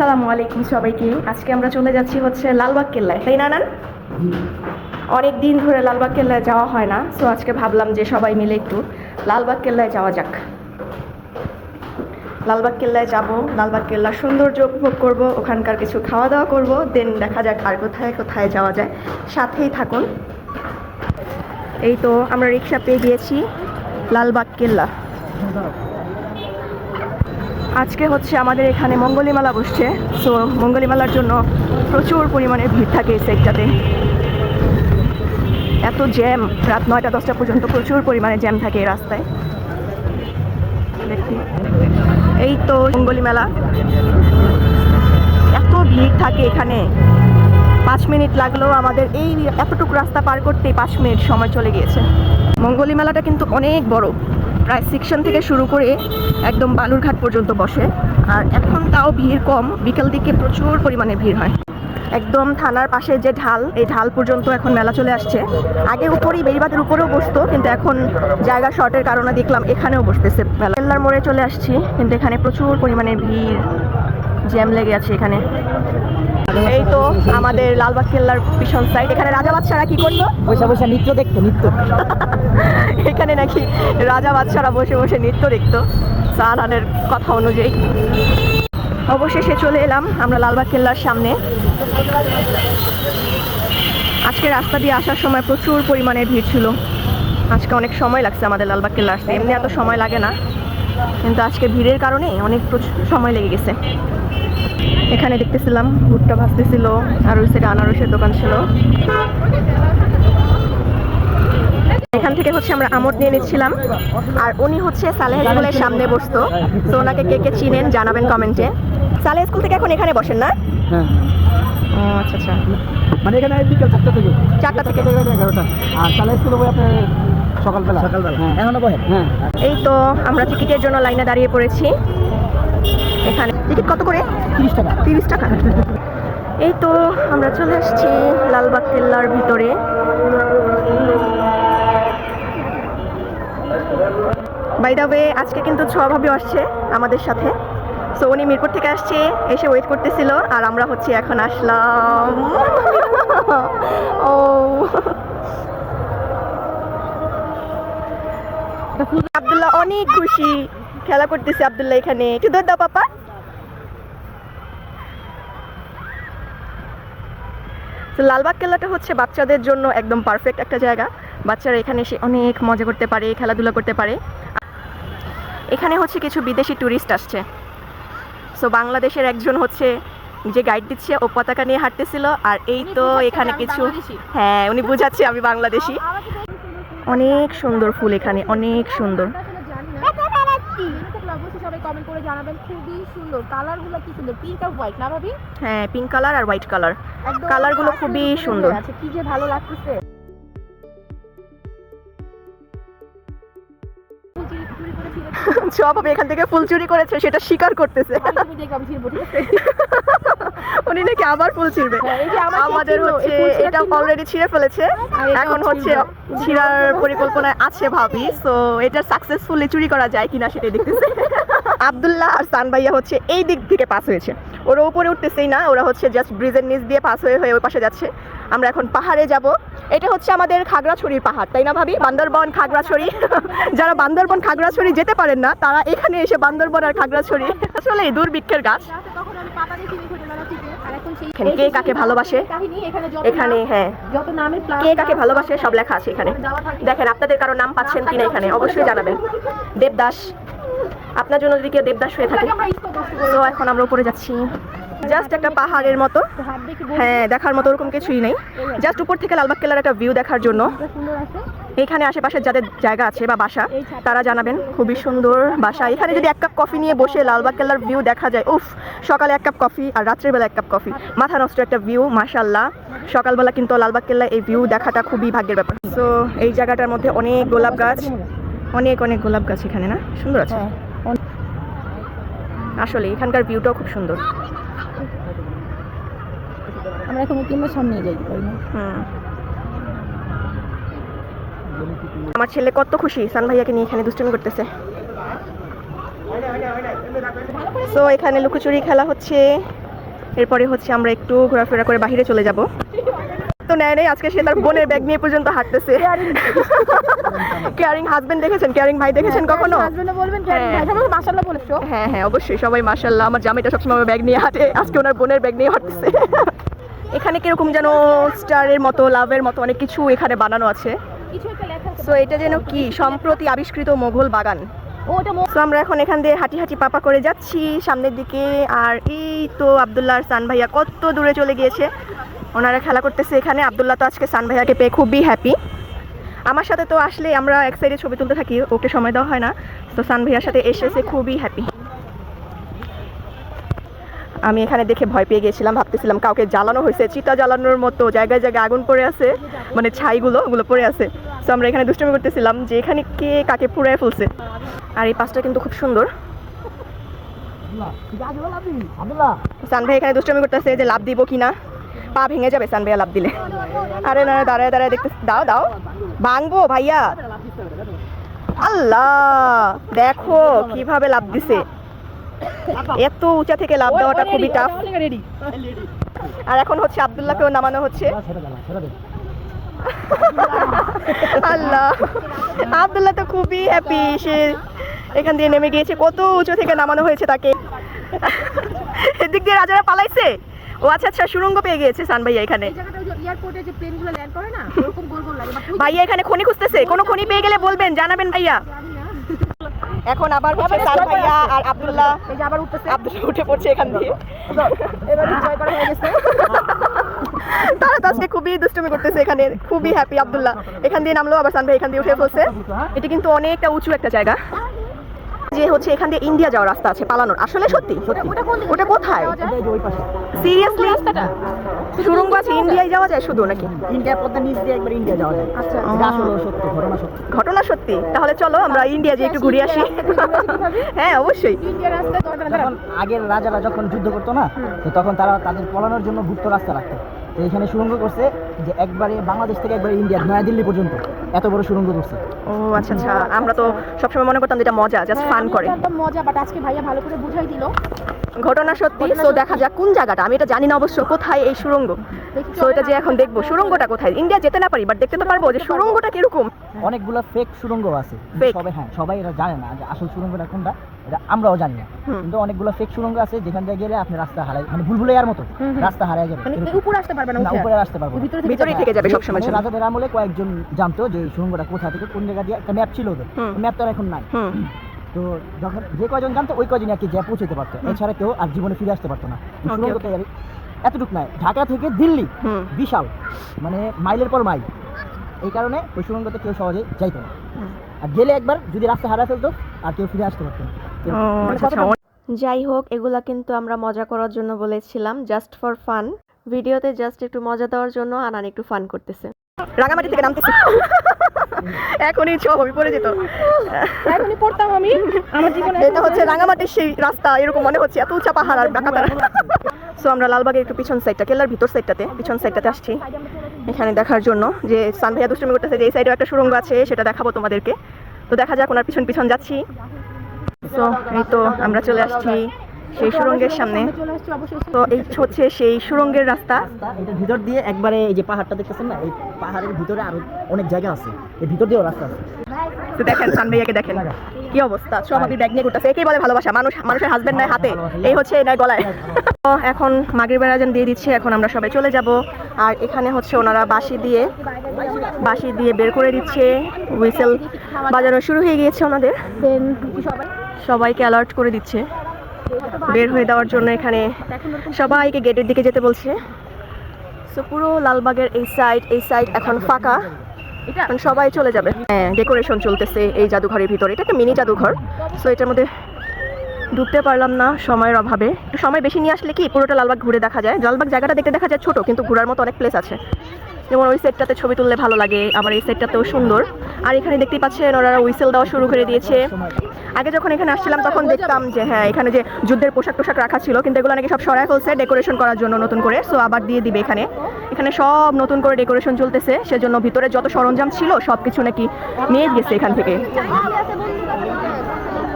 সালামু আলাইকুম সবাইকে। আজকে আমরা চলে যাচ্ছি হচ্ছে লালবাগ কেল্লায় তাই না অনেক দিন ধরে লালবাগ কেল্লায় যাওয়া হয় না সো আজকে ভাবলাম যে সবাই মিলে একটু লালবাগ কেল্লায় যাওয়া যাক। লালবাগ কেল্লায় যাব লালবাগ কেল্লার সৌন্দর্য উপভোগ করব, ওখানকার কিছু খাওয়া দাওয়া করব দেন দেখা যাক আর কোথায় কোথায় যাওয়া যায়। সাথেই থাকুন। এই তো আমরা রিক্সা পেয়ে গিয়েছি লালবাগ কেল্লা আজকে হচ্ছে আমাদের এখানে মঙ্গলীমেলা বসছে। সো মঙ্গলীমেলার জন্য প্রচুর পরিমাণে ভিড় থাকে এই সাইডটাতে এত জ্যাম রাত নয়টা, দশটা পর্যন্ত প্রচুর পরিমাণে জ্যাম থাকে এই রাস্তায়। দেখি এই তো মঙ্গলী মেলা এত ভিড় থাকে এখানে। পাঁচ মিনিট লাগলেও আমাদের এই এতটুকু রাস্তা পার করতেই পাঁচ মিনিট সময় চলে গিয়েছে। মঙ্গলী মেলাটা কিন্তু অনেক বড়। প্রায় সেকশন থেকে শুরু করে একদম বালুরঘাট পর্যন্ত বসে। আর এখন তাও ভিড় কম, বিকেল দিকে প্রচুর পরিমাণে ভিড় হয়। একদম থানার পাশে যে ঢাল, এই ঢাল পর্যন্ত এখন মেলা চলে আসছে। আগে উপরেই বেড়িবাদের উপরেও বসতো, কিন্তু এখন জায়গা শর্টের কারণে দেখলাম এখানেও বসতেছে মেলা। কেল্লার মোড়ে চলে আসছি, কিন্তু এখানে প্রচুর পরিমাণে ভিড়, জ্যাম লেগে আছে এখানে। এই তো আমাদের লালবাগ কেল্লার পিছন সাইড এখানে রাজা বাচ্চারা কি করল বসে বসে নৃত্য দেখতো নৃত্য। এখানে নাকি রাজা বাচ্চারা বসে বসে নৃত্য দেখতো সাহানের কথা অনুযায়ী। অবশেষে চলে এলাম আমরা লালবাগ কেল্লার সামনে। আজকে রাস্তা দিয়ে আসার সময় প্রচুর পরিমাণে ভিড় ছিল। আজকে অনেক সময় লাগছে আমাদের লালবাগ কেল্লা আসতে। এমনি এত সময় লাগে না। কিন্তু আজকে ভিড়ের কারণে অনেক প্রচুর সময় লেগে গেছে। এখানে দেখতেছিলাম ভুট্টা ভাজতেছিল আর ওই সাইডে আনারসের দোকান ছিল। এখান থেকে হচ্ছে আমরা আমোদ নিয়ে নিচ্ছিলাম আর উনি হচ্ছে সালেহ স্কুলের সামনে বসতো তো ওনাকে কে কে চিনেন জানাবেন কমেন্টে। সালেহ স্কুল থেকে এখন এখানে বসেন না? হ্যাঁ। ও আচ্ছা আচ্ছা। মানে এখানে বিকেল চারটা থেকে। চারটা থেকে। এগারোটা। আর তাহলে স্কুলে বই আপনার সকালবেলা? সকালবেলা। হ্যাঁ। এখনও হ্যাঁ। এই তো আমরা টিকিটের জন্য লাইনে দাঁড়িয়ে পড়েছি। এখানে। টিকিট কত করে? তিরিশ টাকা। তিরিশ টাকা। এই তো আমরা চলে আসছি লালবাগ কেল্লার ভিতরে। বাই দ্য ওয়ে আজকে কিন্তু ছোয়াভাবে আসছে আমাদের সাথে। সো উনি মিরপুর থেকে আসছে এসে ওয়েট করতেছিল আর আমরা হচ্ছে এখন আসলাম। ও। আব্দুল্লাহ অনেক খুশি। খেলা করতেছে আব্দুল্লাহ এখানে। একটু দৌড় দাও পাপা। তো লালবাগ কেল্লাটা হচ্ছে বাচ্চাদের জন্য একদম পারফেক্ট একটা জায়গা। বাচ্চারা এখানে এসে অনেক মজা করতে পারে খেলাধুলা করতে পারে। এখানে হচ্ছে কিছু বিদেশি ট্যুরিস্ট আসছে। সো বাংলাদেশের একজন হচ্ছে যে গাইড দিচ্ছে ও পতাকা নিয়ে হাঁটতেছিল। আর এই তো এখানে কিছু হ্যাঁ উনি বুঝাচ্ছে আমি বাংলাদেশি। অনেক সুন্দর ফুল এখানে অনেক সুন্দর। করে জানাবেন খুবই সুন্দর কালারগুলো কি সুন্দর? পিঙ্ক আর হোয়াইট না ভাবি? হ্যাঁ পিঙ্ক কালার আর হোয়াইট কালার কালারগুলো খুবই সুন্দর। আছে কি যে ভালো লাগতেছে। এখান থেকে ফুল চুরি করেছে সেটা স্বীকার করতেছে? উনি নাকি আবার ফুল ছিঁড়বে। হ্যাঁ, আমাদের হচ্ছে এটা অলরেডি ছিঁড়ে ফেলেছে। এখন হচ্ছে। ছিঁড়ার পরিকল্পনায় আছে ভাবি সো এটা সাকসেসফুলি চুরি করা যায় কিনা সেটা দেখতেছে। আব্দুল্লাহ আর সান ভাইয়া হচ্ছে এই দিক থেকে পাস হয়েছে। ওরা উপরে উঠতেছেই না, ওরা হচ্ছে জাস্ট ব্রিজের নিচ দিয়ে পাস হয়ে হয়ে ওই পাশে যাচ্ছে। আমরা এখন পাহাড়ে যাব। এটা হচ্ছে আমাদের খাগড়াছড়ির পাহাড়, তাই না ভাবি? বান্দরবন, খাগড়াছড়ি। যারা বান্দরবন, খাগড়াছড়ি যেতে পারেন না, তারা এখানে এসে বান্দরবন আর খাগড়াছড়ি। আসলে দুর্ভিক্ষের গাছ। কে কাকে ভালোবাসে? এখানে হ্যাঁ। কে কাকে ভালোবাসে? সব লেখা আছে এখানে। দেখেন, আপনাদের কারও নাম পাচ্ছেন কিনা এখানে, অবশ্যই জানাবেন। দেবদাস আপনার জন্য যদি কেউ দেবদাস হয়ে থাকে। তো এখন আমরা উপরে যাচ্ছি। জাস্ট একটা পাহাড়ের মতো। হ্যাঁ দেখার মতো ওরকম কিছুই নেই। জাস্ট উপর থেকে লালবাগ কেল্লার একটা ভিউ দেখার জন্য। এখানে আশেপাশে যাদের জায়গা আছে বা বাসা, তারা জানাবেন, খুবই সুন্দর বাসা। এখানে যদি এক কাপ কফি নিয়ে বসে লালবাগ কেল্লার ভিউ দেখা যায়, উফ, সকালে এক কাপ কফি আর রাত্রেবেলা এক কাপ কফি। মাথা নষ্ট একটা ভিউ মাশাল্লাহ সকালবেলা কিন্তু লালবাগ কেল্লা এই ভিউ দেখাটা খুবই ভাগ্যের ব্যাপার। তো এই জায়গাটার মধ্যে অনেক গোলাপ গাছ। অনেক অনেক গোলাপ গাছ এখানে না? সুন্দর আছে? হ্যাঁ, আসলে এখানকার ভিউটাও খুব সুন্দর। আমরা এখন উকিলের সামনে না? আমার ছেলে কত খুশি সান ভাইয়াকে নিয়ে এখানে দুষ্টুমি করতেছে। তো এখানে লুকোচুরি খেলা হচ্ছে। এরপরে হচ্ছে আমরা একটু ঘোরাফেরা করে বাইরে চলে যাব। তো নেয় নেই আজকে সে তার বোনের ব্যাগ নিয়ে পর্যন্ত হাঁটতেছে। কেয়ারিং হাজবেন্ড দেখেছেন? কেয়ারিং ভাই দেখেছেন কখনো? হাজবেন্ডে বলবেন হ্যাঁ। মাশাআল্লাহ বলেছ। হ্যাঁ হ্যাঁ অবশ্যই সবাই মাশাল্লাহ আমার জামাইটা সবসময় ব্যাগ নিয়ে হাঁটে। আজকে ওনার বোনের ব্যাগ নিয়ে হাঁটতেছে। এখানে কীরকম যেন স্টারের মতো লাভের মতো অনেক কিছু এখানে বানানো আছে। সো এটা যেন কি? সম্প্রতি আবিষ্কৃত মোঘল বাগান। সো আমরা এখন এখান দিয়ে হাঁটি হাঁটি পাপা করে যাচ্ছি সামনের দিকে। আর এই তো আবদুল্লাহ সান ভাইয়া কত দূরে চলে গিয়েছে। ওনারা খেলা করতেছে এখানে। আবদুল্লাহ তো আজকে সান ভাইয়াকে পেয়ে খুবই হ্যাপি আমার সাথে তো আসলে আমরা এক সাইডে ছবি তুলতে থাকি ওকে সময় দেওয়া হয় না। তো সান ভাইয়ার সাথে এসেছে খুবই হ্যাপি আমি এখানে দেখে ভয় পেয়ে গেছিলাম ভাবতেছিলাম কাউকে জ্বালানো হয়েছে। চিতা জ্বালানোর মতো জায়গায় জায়গায় আগুন পড়ে আছে মানে ছাইগুলো ওগুলো পড়ে আছে। তো আমরা এখানে দুষ্টমি করতেছিলাম যে এখানে কে কাকে পুড়ে ফেলছে। আর এই পাশটা কিন্তু খুব সুন্দর। সান ভাই এখানে দুষ্টমি করতেছে যে লাভ দিব কিনা। পা ভেঙে যাবে সান ভাইয়া লাভ দিলে। আরে না দাঁড়ায় দাঁড়ায় দেখতে দাও দাও। ভাঙবো, ভাইয়া। আল্লাহ, দেখো কীভাবে লাভ দিছে। এত উঁচা থেকে লাভ দেওয়াটা খুবই টাফ আর এখন হচ্ছে আবদুল্লাহকেও নামানো হচ্ছে। আল্লাহ, আবদুল্লাহ তো খুবই হ্যাপি সে এখান দিয়ে নেমে গিয়েছে। কত উঁচু থেকে নামানো হয়েছে তাকে। এদিক দিয়ে রাজারা পালাইছে। ও আচ্ছা আচ্ছা সুরঙ্গ পেয়ে গিয়েছে সান ভাইয়া এখানে। এয়ারপোর্টে যে প্লেনগুলো ল্যান্ড করে না ওরকম গোল গোল লাগে। ভাইয়া এখানে খনি খুঁজতেছে কোনো খনি পেয়ে গেলে বলবেন জানাবেন ভাইয়া। এখন আবার হচ্ছে সান ভাইয়া আর আবদুল্লাহ। এই যে আবার উঠতেছে। আবদুল্লাহ উঠে পড়ছে এখান দিয়ে। এবার জয় করা হয়ে গেছে। তারা তো আজকে খুবই দুষ্টুমি করতেছে এখানে খুবই হ্যাপি আবদুল্লাহ। এখান দিয়ে নামলো আবার সান ভাই এখান দিয়ে উঠে ফেলছে এটা কিন্তু অনেকটা উঁচু একটা জায়গা। যে হচ্ছে এখান দিয়ে ইন্ডিয়া যাওয়ার রাস্তা আছে পালানোর। আসলে সত্যি সত্যি। ওটা কোথায়? সিরিয়াসলি রাস্তাটা? সুরঙ্গ আছে ইন্ডিয়ায় যাওয়া যায় শুধু নাকি? ইন্ডিয়া পদ্মা নিচ দিয়ে একবার ইন্ডিয়া যাওয়া যায়। আচ্ছা। সত্য ঘটনা সত্য। ঘটনা সত্যি। তাহলে চলো আমরা ইন্ডিয়া যে একটু ঘুরে আসি। হ্যাঁ অবশ্যই। আগের রাজারা যখন যুদ্ধ করতো না তখন তারা তাদের পলানোর জন্য গুপ্ত রাস্তা রাখতো। তো এখানে সুড়ঙ্গ করছে যে একবারে বাংলাদেশ থেকে একবারে ইন্ডিয়া নয়াদিল্লি পর্যন্ত এত বড় সুড়ঙ্গ করছে। ও আচ্ছা আচ্ছা। আমরা তো সবসময় মনে করতাম এটা মজা জাস্ট ফান করে। একদম মজা বাট আজকে ভাইয়া ভালো করে বুঝাই দিল। ঘটনা সত্যি তো দেখা যাক কোন জায়গাটা। আমি এটা জানি না অবশ্য কোথায় এই সুরঙ্গ তো এটা যে এখন দেখব। সুরঙ্গটা কোথায়? ইন্ডিয়া যেতে না পারি বাট দেখতে তো পারব যে সুরঙ্গটা কীরকম। অনেকগুলো ফেক সুড়ঙ্গ আছে? সবাই হ্যাঁ সবাই এটা জানে না যে আসল সুড়ঙ্গটা কোনটা। এটা আমরাও জানি না। কিন্তু অনেকগুলো ফেক সুড়ঙ্গ আছে যেখান থেকে গেলে আপনি রাস্তা হারাই মানে ভুলভুলাইয়ার মতো। রাস্তা হারাই যাবে মানে উপরে আসতে পারবে না উপরে আসতে পারব ভিতরে ভিতরেই থেকে যাবে সবসময় মানে জন্য। রাজাদের আমলে কয়েকজন জানতো যে এই সুড়ঙ্গটা কোথা থেকে কোন জায়গা দিয়ে একটা ম্যাপ ছিল ওদের। ম্যাপ তো এখন নাই। তো যখন যে জানতো ওই আর কি যা পৌঁছতে পারতো। এছাড়া কেউ আর জীবনে ফিরে আসতে পারতো না। এতটুকু নয় ঢাকা থেকে দিল্লি বিশাল। মানে মাইলের পর মাইল। এই কারণে ওই সুড়ঙ্গতে কেউ সহজে যাইতো না। আর গেলে একবার যদি রাস্তা হারা ফেলতো আর কেউ ফিরে আসতে পারতো না। মানে আচ্ছা, আচ্ছা, যাই হোক এগুলা কিন্তু আমরা মজা করার জন্য বলেছিলাম জাস্ট ফর ফান ভিডিওতে জাস্ট একটু মজা দেওয়ার জন্য আনান একটু ফান করতেছে। রাঙামাটি থেকে নামতেছি। এখনই ছবি পড়ে যেত এখনই পড়তাম আমি আমার জীবনে এটা হচ্ছে রাঙামাটির সেই রাস্তা এরকম মনে হচ্ছে এত উঁচা পাহাড় আর বাঁকা সো আমরা লালবাগের একটু পিছন সাইডটা কেলার ভিতর সাইডটাতে পিছন সাইডটাতে আসছি। এখানে দেখার জন্য যে সান ভাইয়া দুষ্টুমি করতেছে যে এই সাইডেও একটা সুরঙ্গ আছে সেটা দেখাবো তোমাদেরকে। তো দেখা যাক ওনার পিছন পিছন যাচ্ছি। তো এই তো আমরা চলে আসছি। সেই সুরঙ্গের সামনে। তো এই হচ্ছে সেই সুরঙ্গের রাস্তা। এটার ভিতর দিয়ে একবারে এই যে পাহাড়টা দেখতেছেন না এই পাহাড়ের ভিতরে আরও অনেক জায়গা আছে এই ভিতর দিয়েও রাস্তা আছে। তো দেখেন সান ভাইয়াকে দেখেন কি অবস্থা সব আপনি ব্যাগ নিয়ে ঘুরতেছে একেই বলে ভালোবাসা মানুষ মানুষের হাজবেন্ড নয় হাতে এই হচ্ছে এনার গলায়। তো এখন মাগরিবের আয়োজন দিয়ে দিচ্ছে এখন আমরা সবাই চলে যাব আর এখানে হচ্ছে ওনারা বাঁশি দিয়ে বাঁশি দিয়ে বের করে দিচ্ছে হুইসেল বাজানো শুরু হয়ে গিয়েছে ওনাদের। সবাইকে অ্যালার্ট করে দিচ্ছে। বের হয়ে দেওয়ার জন্য এখানে সবাইকে গেটের দিকে যেতে বলছে। সো পুরো লালবাগের এই সাইড এই সাইড এখন ফাঁকা। এখন সবাই চলে যাবে। হ্যাঁ ডেকোরেশন চলতেছে এই জাদুঘরের ভিতরে। এটা একটা মিনি জাদুঘর। সো এটার মধ্যে ঢুকতে পারলাম না সময়ের অভাবে। সময় বেশি নিয়ে আসলে কি পুরোটা লালবাগ ঘুরে দেখা যায়। লালবাগ জায়গাটা দেখতে দেখা যায় ছোট, কিন্তু ঘোরার মতো অনেক প্লেস আছে। যেমন ওই সেটটাতে ছবি তুললে ভালো লাগে, আবার এই সেটটাতেও সুন্দর। আর এখানে দেখতেই পাচ্ছেন ওনারা উইসেল দেওয়া শুরু করে দিয়েছে। আগে যখন এখানে আসছিলাম তখন দেখতাম যে হ্যাঁ এখানে যে যুদ্ধের পোশাক টোশাক রাখা ছিল, কিন্তু এগুলো নাকি সব সরায় ফেলছে ডেকোরেশন করার জন্য নতুন করে সো আবার দিয়ে দিবে এখানে। এখানে সব নতুন করে ডেকোরেশন চলতেছে, সেজন্য ভিতরে যত সরঞ্জাম ছিল সব কিছু নাকি নিয়ে গেছে এখান থেকে।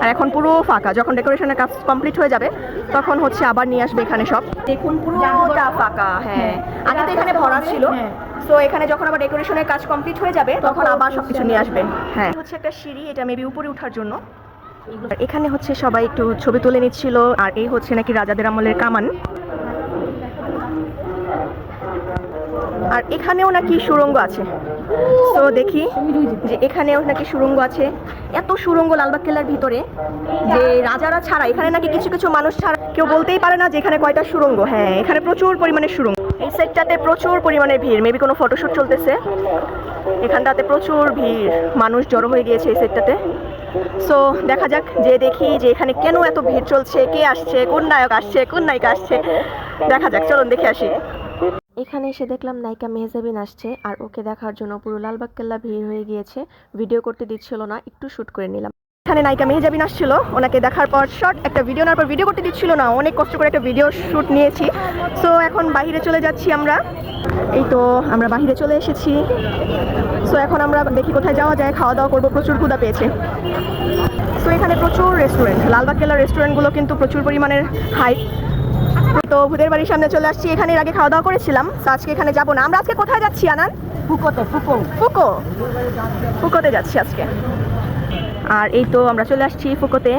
আর এখন পুরো ফাঁকা। যখন ডেকোরেশনের কাজ কমপ্লিট হয়ে যাবে তখন হচ্ছে আবার নিয়ে আসবে এখানে সব দেখুন পুরোটা ফাঁকা হ্যাঁ। আগে তো এখানে ভরা ছিল। হ্যাঁ। সো এখানে যখন আবার ডেকোরেশনের কাজ কমপ্লিট হয়ে যাবে তখন আবার সবকিছু নিয়ে আসবে। হ্যাঁ। হচ্ছে একটা সিঁড়ি এটা মেবি উপরে ওঠার জন্য। এখানে হচ্ছে সবাই একটু ছবি তুলে নিচ্ছিল আর এই হচ্ছে নাকি রাজাদের আমলের কামান। আর এখানেও নাকি সুড়ঙ্গ আছে। তো দেখি যে এখানেও নাকি সুড়ঙ্গ আছে। এত সুরঙ্গ লালবাগ কেল্লার ভিতরে যে রাজারা ছাড়া, এখানে নাকি কিছু কিছু মানুষ ছাড়া কেউ বলতেই পারে না যে এখানে কয়টা সুরঙ্গ। হ্যাঁ এখানে প্রচুর পরিমাণে সুরঙ্গ। এই সাইডটাতে প্রচুর পরিমাণে ভিড়। মেবি কোনো ফটোশ্যুট চলতেছে। এখানটাতে প্রচুর ভিড়। মানুষ জড়ো হয়ে গিয়েছে এই সাইডটাতে সো দেখা যাক যে দেখি যে এখানে কেন এত ভিড় চলছে, কে আসছে, কোন নায়ক আসছে, কোন নায়িকা আসছে। দেখা যাক, চলুন দেখে আসি। এখানে এসে দেখলাম নায়িকা মেহজাবিন আসছে আর ওকে দেখার জন্য পুরো লালবাগ কেল্লা ভিড় হয়ে গিয়েছে। ভিডিও করতে দিচ্ছিল না, একটু শ্যুট করে নিলাম। এখানে নায়িকা মেহজাবিন আসছিল, ওনাকে দেখার পর শর্ট একটা ভিডিও নেওয়ার পর ভিডিও করতে দিচ্ছিল না, অনেক কষ্ট করে একটা ভিডিও শ্যুট নিয়েছি। সো এখন বাইরে চলে যাচ্ছি আমরা। এই তো আমরা বাইরে চলে এসেছি। সো এখন আমরা দেখি কোথায় যাওয়া যায় খাওয়া দাওয়া করব, প্রচুর ক্ষুদা পেয়েছে। সো এখানে প্রচুর রেস্টুরেন্ট লালবাগ কেল্লার রেস্টুরেন্টগুলো কিন্তু প্রচুর পরিমাণের হাই তো ভূতের বাড়ির সামনে চলে আসছি। এখানে এর আগে খাওয়া দাওয়া করেছিলাম তো আজকে এখানে যাব না। আমরা আজকে কোথায় যাচ্ছি আনান? ফুকোতে ফুকো। ফুকো? ফুকোতে যাচ্ছি আজকে। আর এই তো আমরা চলে আসছি ফুকোতে।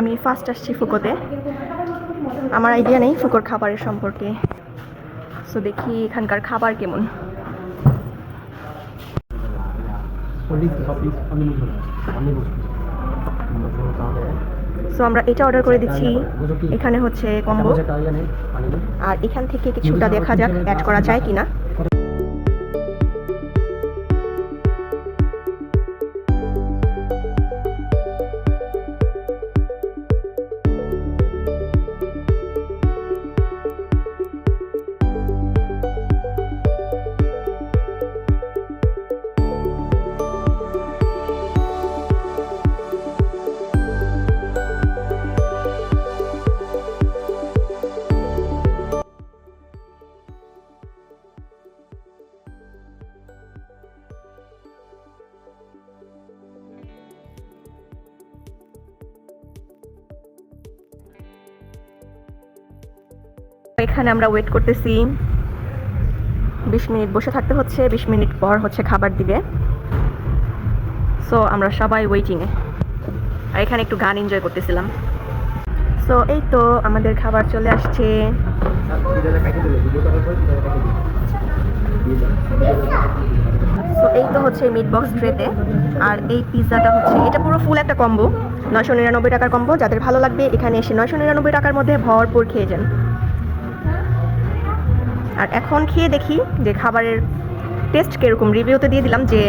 আমি ফার্স্ট আসছি ফুকোতে। আমার আইডিয়া নেই ফুকোর খাবারের সম্পর্কে। সো দেখি এখানকার খাবার কেমন। সো আমরা এটা অর্ডার করে দিচ্ছি। এখানে হচ্ছে কম্বো। আর এখান থেকে কিছুটা দেখা যাক অ্যাড করা যায় কিনা। এখানে আমরা ওয়েট করতেছি। বিশ মিনিট বসে থাকতে হচ্ছে, বিশ মিনিট পর হচ্ছে খাবার দিবে। সো আমরা সবাই ওয়েটিংয়ে আর এখানে একটু গান এনজয় করতেছিলাম। সো এই তো আমাদের খাবার চলে আসছে। এই তো হচ্ছে মিট বক্স ট্রেতে আর এই পিৎজাটা হচ্ছে, এটা পুরো ফুল একটা কম্বো নয়শো নিরানব্বই টাকার কম্বো যাদের ভালো লাগবে, এখানে এসে নয়শো নিরানব্বই টাকার মধ্যে ভরপুর খেয়ে যান। আর এখন খেয়ে দেখি যে খাবারের টেস্ট কীরকম। রিভিউতে দিয়ে দিলাম যে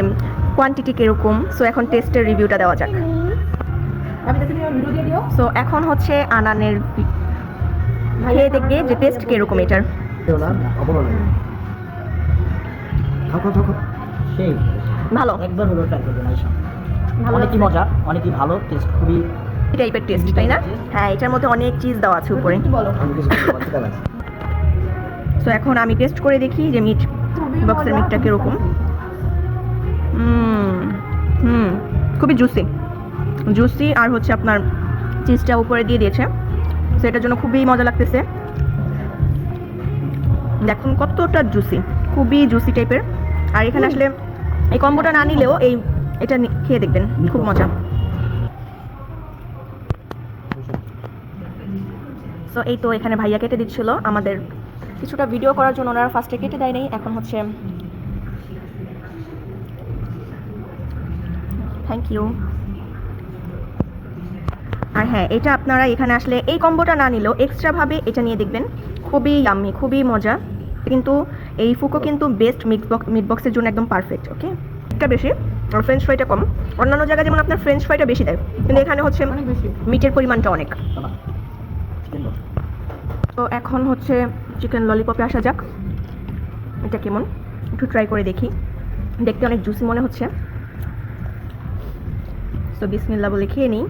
কোয়ান্টিটি কীরকম। সো এখন টেস্টের রিভিউটা দেওয়া যাক। সো এখন হচ্ছে আনানের খেয়ে দেখবে যে টেস্ট কীরকম এটার। ভালো। অনেকই মজা অনেকই ভালো। টেস্ট খুবই টাইপের টেস্ট তাই না? হ্যাঁ এটার মধ্যে অনেক চিজ দেওয়া আছে উপরে। সো এখন আমি টেস্ট করে দেখি যে মিট বক্সের মিটটা কীরকম। হুম খুবই জুসি জুসি আর হচ্ছে আপনার চিজটা উপরে দিয়ে দিয়েছে। সো এটার জন্য খুবই মজা লাগতেছে। দেখুন কতটা জুসি খুবই জুসি টাইপের আর এখানে আসলে এই কম্বোটা না নিলেও এই, এটা খেয়ে দেখবেন, খুব মজা। সো এই তো এখানে ভাইয়া কেটে দিচ্ছিল আমাদের কিছুটা ভিডিও করার জন্য ওনারা ফার্স্টে কেটে দেয় নাই এখন হচ্ছে থ্যাংক ইউ আর হ্যাঁ এটা আপনারা এখানে আসলে এই কম্বোটা না নিলেও এক্সট্রাভাবে এটা নিয়ে দেখবেন। খুবই ইয়াম্মি খুবই মজা। কিন্তু এই ফুকো কিন্তু বেস্ট মিক্স বক্স মিট বক্সের জন্য একদম পারফেক্ট ওকে এটা বেশি আর ফ্রেঞ্চ ফ্রাইটা কম। অন্যান্য জায়গায় যেমন আপনার ফ্রেঞ্চ ফ্রাইটা বেশি দেয় কিন্তু এখানে হচ্ছে মিটের পরিমাণটা অনেক। তো এখন হচ্ছে চিকেন ললিপপে আসা যাক। এটা কেমন? একটু ট্রাই করে দেখি। দেখতে অনেক জুসি মনে হচ্ছে। তো বিসমিল্লা বলে খেয়ে নিই।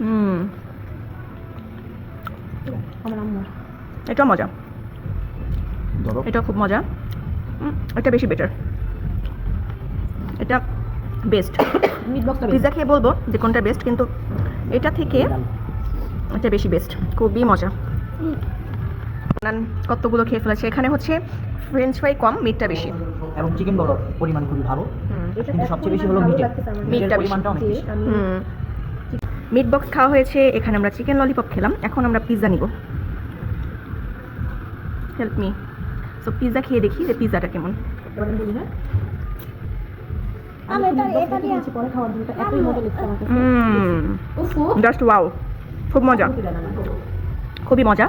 হুম। এটা মজা। এটা খুব মজা। এটা বেশি বেটার এটা বেস্ট পিৎজা খেয়ে বলব যে কোনটা বেস্ট কিন্তু এটা থেকে এটা বেশি বেস্ট খুবই মজা। নান কতগুলো খেয়ে ফেলেছে। এখানে হচ্ছে ফ্রেঞ্চ ফ্রাই কম মিটটা বেশি। এবং চিকেন রোল পরিমাণ খুবই ভালো। কিন্তু সবচেয়ে বেশি হলো মিটের মিটটা পরিমাণটা অনেক বেশি। হুম। মিট বক্স খাওয়া হয়েছে এখানে আমরা চিকেন ললিপপ খেলাম। এখন আমরা পিৎজা নিব। হেল্প মি সো পিৎজা খেয়ে দেখি যে পিৎজাটা কেমন। আমি এটা এটা দিয়ে পরে খাওয়ার জন্য এটা এতই মজা লাগছে আমার কাছে হুম। উফু জাস্ট ওয়াও খুব মজা। খুবই মজা।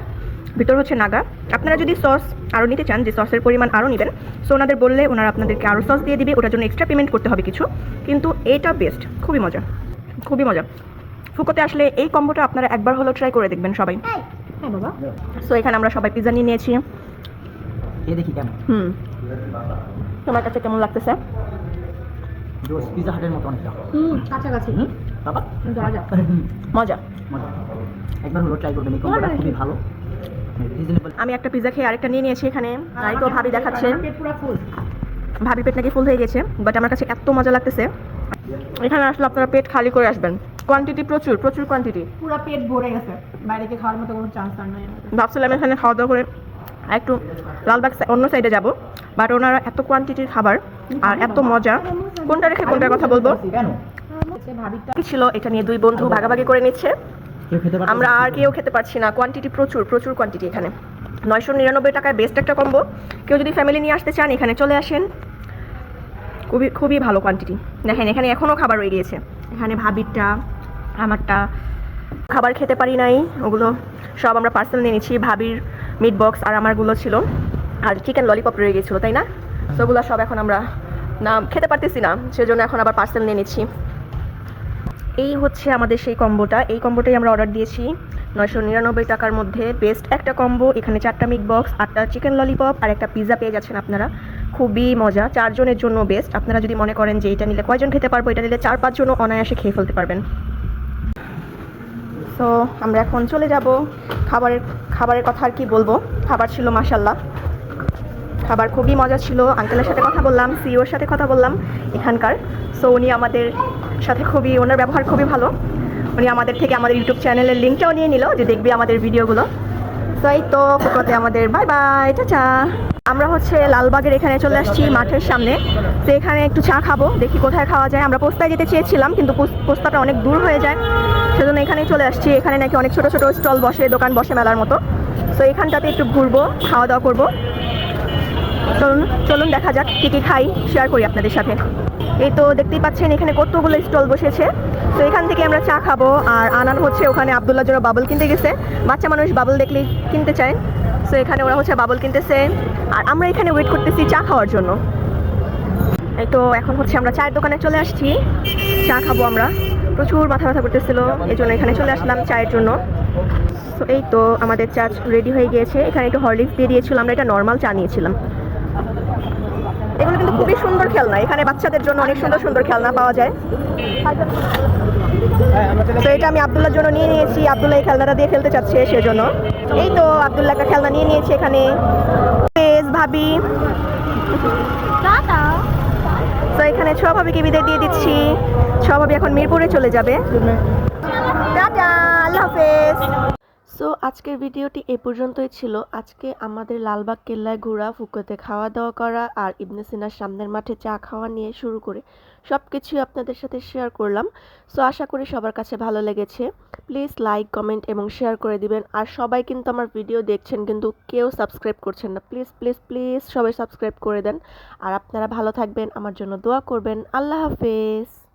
ভিতর হচ্ছে নাগা। আপনারা যদি সস আরও নিতে চান যে সসের পরিমাণ আরও নেবেন সো ওনাদের বললে ওনারা আপনাদেরকে আরও সস দিয়ে দিবে ওটার জন্য এক্সট্রা পেমেন্ট করতে হবে কিছু। কিন্তু এটা বেস্ট খুবই মজা। খুবই মজা। ফুকোতে আসলে এই কম্বোটা আপনারা একবার হলেও ট্রাই করে দেখবেন সবাই। হ্যাঁ বাবা। সো এখানে আমরা সবাই পিৎজা নিয়ে নিয়েছি। দেখি কেমন। হুম। তোমার কাছে কেমন লাগতেছে? জোস পিজা হাটের মতো অনেকটা। হুম কাছাকাছি। বাবা। মজা। মজা। একবার হলো ট্রাই করবেন এই কম্বোটা খুবই ভালো। আমি একটা পিৎজা খেয়ে আরেকটা নিয়ে নিয়েছি এখানে। তাই তো ভাবি দেখাচ্ছে। ভাবি পেট নাকি ফুল হয়ে গেছে বাট আমার কাছে এত মজা লাগতেছে। এখানে আসলে আপনারা পেট খালি করে আসবেন। কোয়ান্টিটি প্রচুর প্রচুর কোয়ান্টিটি পুরো পেট ভরে গেছে। বাইরে গিয়ে খাওয়ার মতো কোনো চান্স আর নাই ভাবছিলাম এখানে খাওয়া দাওয়া করে একটু লালবাগ অন্য সাইডে যাব বাট ওনারা এত কোয়ান্টিটির খাবার আর এত মজা। কোনটা রেখে কোনটার কথা বলব? হচ্ছে ভাবিটা ছিল এটা নিয়ে দুই বন্ধু ভাগাভাগি করে নিচ্ছে। আমরা আর কেউ খেতে পারছি না কোয়ান্টিটি প্রচুর প্রচুর কোয়ান্টিটি এখানে। নয়শো নিরানব্বই টাকায় বেস্ট একটা কম্বো কেউ যদি ফ্যামিলি নিয়ে আসতে চান এখানে চলে আসেন। খুবই খুবই ভালো কোয়ান্টিটি দেখেন এখানে এখনও খাবার রয়ে গিয়েছে। এখানে ভাবিরটা আমারটা খাবার খেতে পারি নাই ওগুলো সব আমরা পার্সেল নিয়ে নিচ্ছি। ভাবির মিট বক্স আর আমারগুলো ছিল। আর চিকেন ললিপপ রয়ে গিয়েছিল তাই না? তো ওগুলো সব এখন আমরা না খেতে পারতেছি না সেজন্য এখন আবার পার্সেল নিয়ে নিচ্ছি। এই হচ্ছে আমাদের সেই কম্বোটা। এই কম্বোটাই আমরা অর্ডার দিয়েছি। নয়শো নিরানব্বই টাকার মধ্যে বেস্ট একটা কম্বো এখানে চারটা মিট বক্স আটটা চিকেন ললিপপ আর একটা পিৎজা পেয়ে যাচ্ছেন আপনারা। খুবই মজা। চারজনের জন্য বেস্ট আপনারা যদি মনে করেন যে এটা নিলে কয়জন খেতে পারব, এটা নিলে চার পাঁচজনও অনায়াসে খেয়ে ফেলতে পারবেন। তো আমরা এখন চলে যাব। খাবারের খাবারের কথা আর কি বলব? খাবার ছিল মাসাল্লাহ খাবার খুবই মজা ছিল। আঙ্কেলের সাথে কথা বললাম সিওর সাথে কথা বললাম এখানকার। সো উনি আমাদের সাথে খুবই, ওনার ব্যবহার খুবই ভালো। উনি আমাদের থেকে আমাদের ইউটিউব চ্যানেলের লিঙ্কটাও নিয়ে নিল যে দেখবে আমাদের ভিডিওগুলো তো এই তো, ফুকোতে আমাদের বাই বাই টাটা আমরা হচ্ছে লালবাগের এখানে চলে আসছি মাঠের সামনে। তো এখানে একটু চা খাব, দেখি কোথায় খাওয়া যায়। আমরা পোস্তায় যেতে চেয়েছিলাম, কিন্তু পোস- পোস্তাটা অনেক দূর হয়ে যায়। সেজন্য এখানেই চলে আসছি। এখানে নাকি অনেক ছোটো ছোটো স্টল বসে, দোকান বসে মেলার মতো। তো এখানটাতে একটু ঘুরবো খাওয়া দাওয়া করব। চলুন চলুন দেখা যাক কী কী খাই শেয়ার করি আপনাদের সাথে। এই তো দেখতেই পাচ্ছেন, এখানে কতগুলো স্টল বসেছে। তো এখান থেকে আমরা চা খাব, আর আনান হচ্ছে ওখানে আবদুল্লাহ জোড়া বাবল কিনতে গেছে। বাচ্চা মানুষ বাবল দেখলেই কিনতে চায়। তো এখানে ওরা হচ্ছে বাবল কিনতেছে। আর আমরা এখানে ওয়েট করতেছি চা খাওয়ার জন্য। এই তো এখন হচ্ছে আমরা চায়ের দোকানে চলে আসছি। চা খাব আমরা। প্রচুর মাথা ব্যথা করতেছিল এই জন্য এখানে চলে আসলাম চায়ের জন্য। তো এই তো আমাদের চা রেডি হয়ে গিয়েছে। এখানে একটু হরলিক্স দিয়ে দিয়েছিলাম, আমরা এটা নর্মাল চা নিয়েছিলাম। এগুলো কিন্তু খুবই সুন্দর খেলনা। এখানে বাচ্চাদের জন্য অনেক সুন্দর সুন্দর খেলনা পাওয়া যায়। তো এটা আমি আবদুল্লার জন্য নিয়ে নিয়েছি। আবদুল্লাহ এই খেলনাটা দিয়ে খেলতে চাচ্ছে সেজন্য। এই তো আবদুল্লাহ একটা খেলনা নিয়ে নিয়েছি এখানে। পেজ ভাবি। তো এখানে ছ ভাবিকে বিদায় দিয়ে দিচ্ছি। ছ ভাবি এখন মিরপুরে চলে যাবে। টাটা আল্লাহ হাফেজ। সো আজকের ভিডিওটি এ পর্যন্তই ছিল। আজকে আমাদের লালবাগ কেল্লায় ঘোরা, ফুকোতে খাওয়া দাওয়া করা আর ইবনে সিনার সামনের মাঠে চা খাওয়া নিয়ে শুরু করে সব কিছুই আপনাদের সাথে শেয়ার করলাম। সো আশা করি সবার কাছে ভালো লেগেছে। প্লিজ লাইক কমেন্ট এবং শেয়ার করে দিবেন। আর সবাই কিন্তু আমার ভিডিও দেখছেন কিন্তু কেউ সাবস্ক্রাইব করছেন না। প্লিজ প্লিজ প্লিজ সবাই সাবস্ক্রাইব করে দেন। আর আপনারা ভালো থাকবেন, আমার জন্য দোয়া করবেন। আল্লাহ হাফেজ।